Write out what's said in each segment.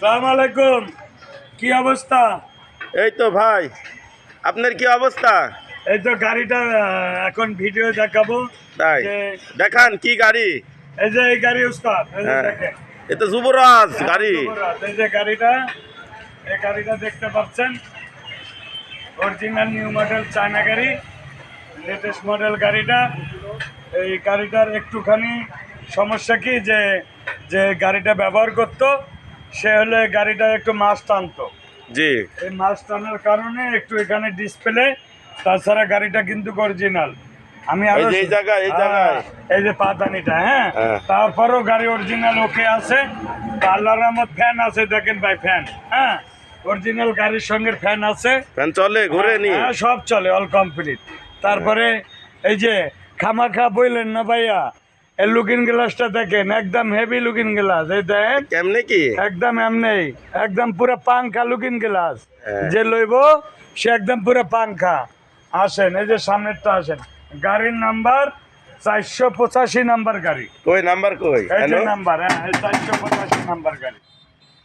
সালাম আলাইকুম। কি অবস্থা? এই তো ভাই আপনার কি অবস্থা? এই তো গাড়িটা এখন ভিডিও দেখাবো। তাই দেখান কি গাড়ি? এই যে এই গাড়ি উস্তাদ এই হ্যাঁ তো যুবরাজ গাড়ি। এই যে গাড়িটা এই গাড়িটা দেখতে পাচ্ছেন? অরিজিনাল নিউ মডেল চায়না গাড়ি লেটেস্ট মডেল গাড়িটা। এই গাড়িটার একটুখানি সমস্যা কি যে যে গাড়িটা ব্যবহার করতো সে হলে গাড়িটা একটু মাছ টানতো। জি। এই মাছ টানার কারণে একটু এখানে ডিসপ্লে তাছাড়া গাড়িটা কিন্তু অরিজিনাল আমি আরও এই জায়গায়, এই জায়গায়। এই যে পাতানিটা হ্যাঁ? হ্যাঁ। তারপরও গাড়ি অরিজিনাল ওকে আছে। আল্লাহ রহমত ফ্যান আছে দেখেন ভাই ফ্যান হ্যাঁ? অরিজিনাল গাড়ির সঙ্গে ফ্যান আছে। ফ্যান চলে ঘুরে নি। হ্যাঁ, সব চলে অল কমপ্লিট তারপরে এই যে খামাখা বইলেন না ভাইয়া? এই লুকিং গ্লাসটা দেখেন একদম হেভি লুকিং গ্লাস এই দেখেন কেমনে কি একদম এমনি একদম পুরো পাংখা লুকিং গ্লাস হ্যাঁ। যে লইব সে একদম পুরো পাংখা। আসেন এই যে সামনেরটা আসেন। গাড়ির নাম্বার চারশো পঁচাশি নাম্বার গাড়ি। কই নাম্বার কই? এই যে নাম্বার হ্যাঁ চারশো পঁচাশি নাম্বার গাড়ি।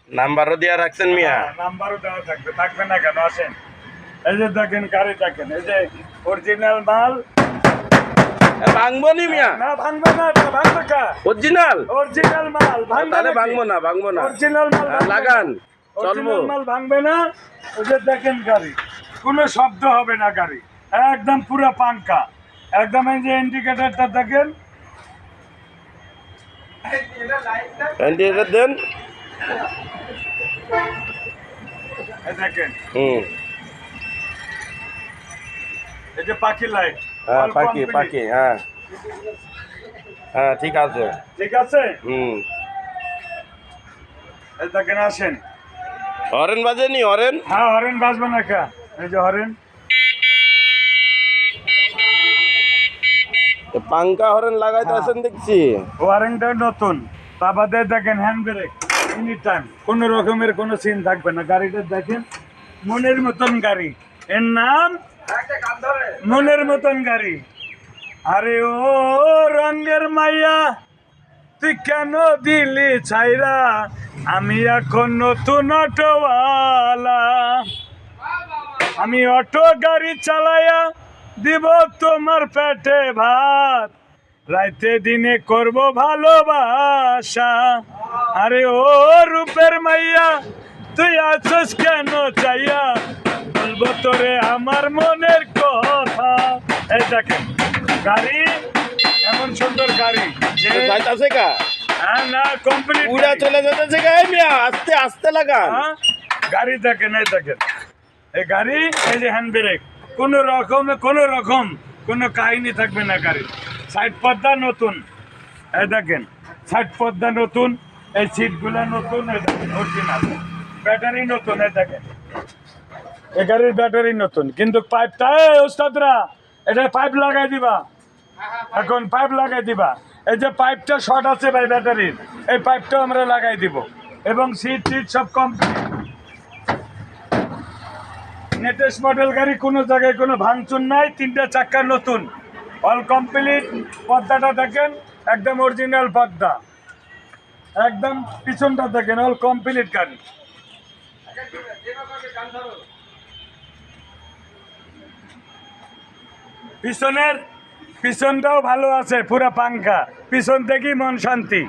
নাম্বারও দিয়া রাখছেন মিয়া? হ্যাঁ, নাম্বারও দেওয়া থাকবে থাকবে না কেন? আসেন। এই যে দেখেন গাড়ি দেখেন এই যে অরিজিনাল মাল ভাঙবো নি মিয়া? না ভাঙবে না এটা ভাঙবে কা? অরিজিনাল অরিজিনাল মাল ভাঙবে তাহলে ভাঙবো না ভাঙবো না। অরিজিনাল মাল। লাগান চলবো। মাল ভাঙবে না ওই যে দেখেন গাড়ি। কোনো শব্দ হবে না গাড়ি। একদম পুরো পাঙ্কা একদম এই যে ইন্ডিকেটরটা দেখেন। ভেন্টিলেটর দেন। দেখেন। হুম। এই যে পাখি লাইট হ্যাঁ পাখি পাখি হ্যাঁ। হ্যাঁ ঠিক আছে। ঠিক আছে? হুম। দেখেন আসেন। হরেন বাজে নি হরেন? হ্যাঁ হরেন বাজবে না কা এই যে হরেন। পাঙ্কা হরেন লাগাইতে আছেন দেখছি। ওয়ারেন্টটা নতুন। তা বাদে দেখেন হ্যান্ড ব্রেক এনি টাইম কোনো রকমের কোনো সিন থাকবে না। গাড়িটা দেখেন মনের মতন গাড়ি। এর নাম মনের মতন গাড়ি। আরে ও রঙের মাইয়া, তুই কেন দিলি ছাইরা? আমি এখন নতুন অটোওয়ালা। আমি অটো গাড়ি চালায়া দিব তোমার পেটে ভাত। রাইতে দিনে করব ভালোবাসা। আরে ও রূপের মাইয়া, তুই আছস কেন চাইয়া বলব তোরে আমার মনের কথা। এই দেখেন গাড়ি এমন সুন্দর গাড়ি যে যাইতাছে কা? হ্যাঁ না কমপ্লিট উড়া চলে যেতেছে কা? এই মিয়া আস্তে আস্তে লাগা হ্যাঁ? গাড়ি দেখেন এই দেখেন। এই গাড়ি এই যে হ্যান্ড ব্রেক কোনো রকমে কোনো রকম কোনো কাহিনী থাকবে না গাড়ি সাইড পর্দা নতুন। এই দেখেন সাইড পর্দা নতুন এই সিটগুলো নতুন এই দেখেন অরিজিনাল ব্যাটারি নতুন এই দেখেন। এই গাড়ির ব্যাটারি নতুন, কিন্তু পাইপটা ওস্তাদরা, এটা পাইপ লাগাই দিবা। এখন পাইপ লাগাই দিবা। এই যে পাইপটা শর্ট আছে ভাই ব্যাটারির, এই পাইপটা আমরা লাগাই দিব। এবং সিট টিট সব কমপ্লিট লেটেস্ট মডেল গাড়ি কোনো জায়গায় কোনো ভাঙচুর নাই, তিনটা চাক্কা নতুন। অল কমপ্লিট পর্দাটা দেখেন, একদম অরিজিনাল পর্দা। একদম পিছনটা দেখেন অল কমপ্লিট গাড়ি। পিছনের, পিছনটাও ভালো আছে, পুরা পাঙ্খা। পিছন দেখি মন শান্তি।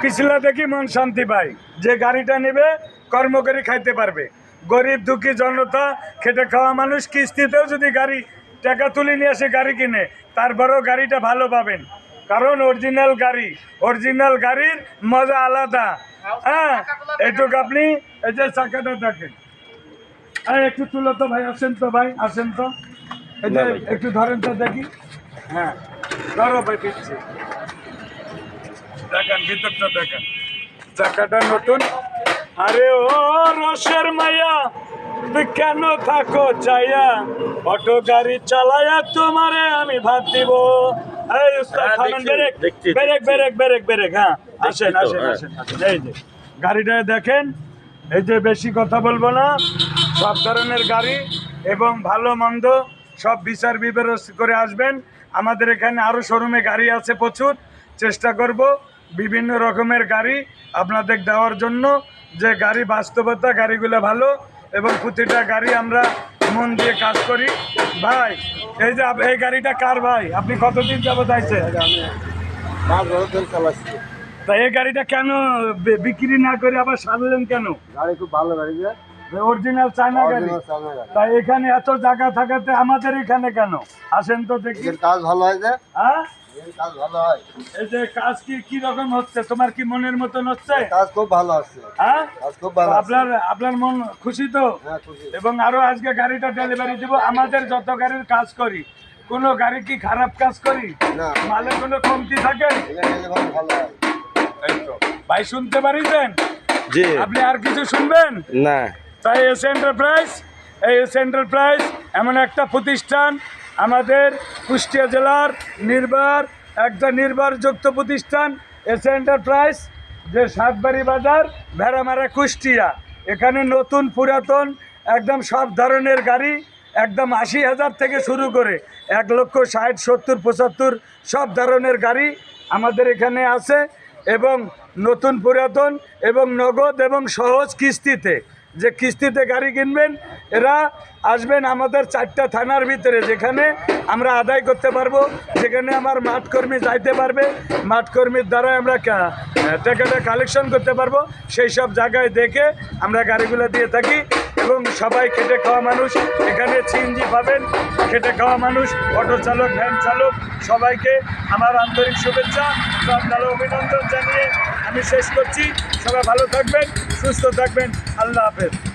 পিছলা দেখি মন শান্তি পাই যে গাড়িটা নেবে, কর্ম করে খাইতে পারবে। গরিব, দুঃখী জনতা, খেটে খাওয়া মানুষ কিস্তিতেও যদি গাড়ি, টাকা তুলে নিয়ে আসে গাড়ি কিনে, তারপরেও গাড়িটা ভালো পাবেন। কারণ অরিজিনাল গাড়ি, অরিজিনাল গাড়ির মজা আলাদা। হ্যাঁ এটুকু আপনি, এই যে চাকাটা হ্যাঁ একটু তুলো তো ভাই, আসেন তো ভাই, আসেন তো। একটু ধরেন তো দেখি হ্যাঁ ধরো ভাই দিচ্ছি দেখেন ভিতরটা দেখেন চাকাটা নতুন আরে ও রসের মায়া কেন থাকো চাইয়া অটো গাড়ি চালায়া তোমারে আমি ভাত দিব এই উস্তাদ, হ্যাঁ, থামেন, break, break. Break, break, break, হ্যাঁ। আসেন, আসেন, হ্যাঁ। আসেন, আসেন। এই যে, গাড়িটা দেখেন এই যে বেশি কথা বলব না সব ধরনের গাড়ি এবং ভালো মন্দ সব বিচার বিবেচ করে আসবেন। আমাদের এখানে আরও শোরুমে গাড়ি আছে প্রচুর। চেষ্টা করব বিভিন্ন রকমের গাড়ি আপনাদের দেওয়ার জন্য। যে গাড়ি বাস্তবতা গাড়িগুলো ভালো এবং প্রতিটা গাড়ি আমরা মন দিয়ে কাজ করি। ভাই এই যে এই গাড়িটা কার ভাই? আপনি কতদিন যাবত আইছে পাঁচ বছর তা এই গাড়িটা কেন বিক্রি না করে আবার সারলেন কেন? গাড়ি খুব ভালো গাড়ি অরিজিনাল চায়না গাড়ি। তাই এখানে এত জায়গা থাকাতে আমাদের এখানে কেন? আসেন তো দেখি। কাজ ভালো হয় যে? হ্যাঁ? কাজ ভালো হয়। এই যে কাজ কি কি রকম হচ্ছে? তোমার কি মনের মতন হচ্ছে? কাজ খুব ভালো আছে। হ্যাঁ? কাজ খুব ভালো আপনার আপনার মন খুশি তো? হ্যাঁ খুশি। এবং আরও আজকে গাড়িটা ডেলিভারি দিব। আমাদের যত গাড়ির কাজ করি কোনো গাড়ি কি খারাপ কাজ করি? না। মালে কোনো কমতি থাকে? ভালো হয়। ভাই শুনতে পারিছেন জি। আপনি আর কিছু শুনবেন? না। তাই এস এন্টারপ্রাইজ এই এস এন্টারপ্রাইজ এমন একটা প্রতিষ্ঠান আমাদের কুষ্টিয়া জেলার নির্ভর, একটা নির্ভরযুক্ত প্রতিষ্ঠান। এস এন্টারপ্রাইজ যে সাতবাড়ি বাজার, ভেড়ামারা কুষ্টিয়া। এখানে নতুন পুরাতন, একদম সব ধরনের গাড়ি, একদম আশি হাজার থেকে শুরু করে এক লক্ষ ষাট, সত্তর, পঁচাত্তর, সব ধরনের গাড়ি আমাদের এখানে আছে এবং নতুন পুরাতন এবং নগদ এবং সহজ কিস্তিতে। যে কিস্তিতে গাড়ি কিনবেন, এরা আসবেন আমাদের চারটা থানার ভিতরে যেখানে আমরা আদায় করতে পারব, যেখানে আমার মাঠকর্মী যাইতে পারবে, মাঠকর্মীর দ্বারা আমরা টাকাটা কালেকশন করতে পারব, সেই সব জায়গায় দেখে আমরা গাড়িগুলো দিয়ে থাকি। এবং সবাই খেটে খাওয়া মানুষ। এখানে সিএনজি পাবেন, খেটে খাওয়া মানুষ, অটো চালক, ভ্যান চালক, সবাইকে আমার আন্তরিক শুভেচ্ছা আপনারা অভিনন্দন জানিয়ে আমি শেষ করছি। সবাই ভালো থাকবেন, সুস্থ থাকবেন, আল্লাহ হাফেজ।